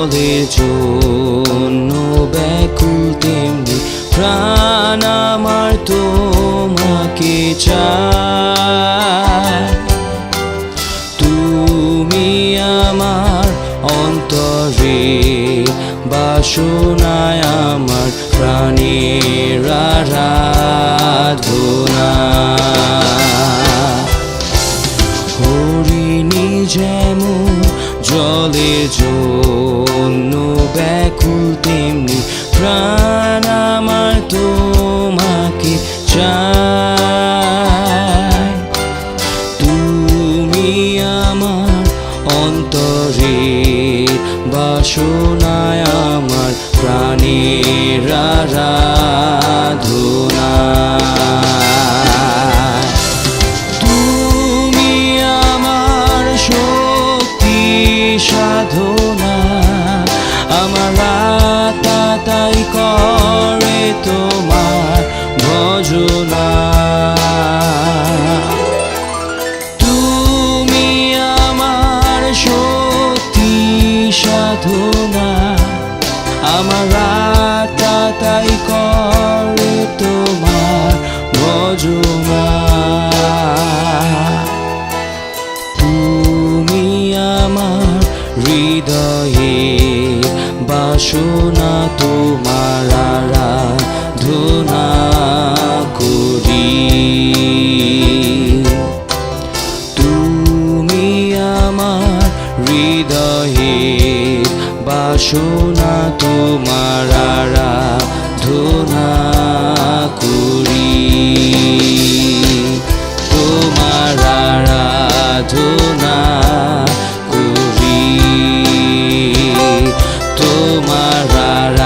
জলের জন্য ব্যাকুল তেমনি প্রাণ আমার তোমাকে চায়। তুমি আমার অন্তরে বাসনায় আমার প্রাণের জন্য ব্যাকুল তেমনি প্রাণ আমার তোমাকে চায়। তুমি আমার অন্তরে বাসনায় আমার প্রাণের আরাধনা আমার তাই করে তোমার ভজনা তুমি আমার আমার তোমার বাসনা তোমার আরাধনা করি। তুমি আমার হৃদয়ে বাসনা তোমার আরাধনা করি। ra ra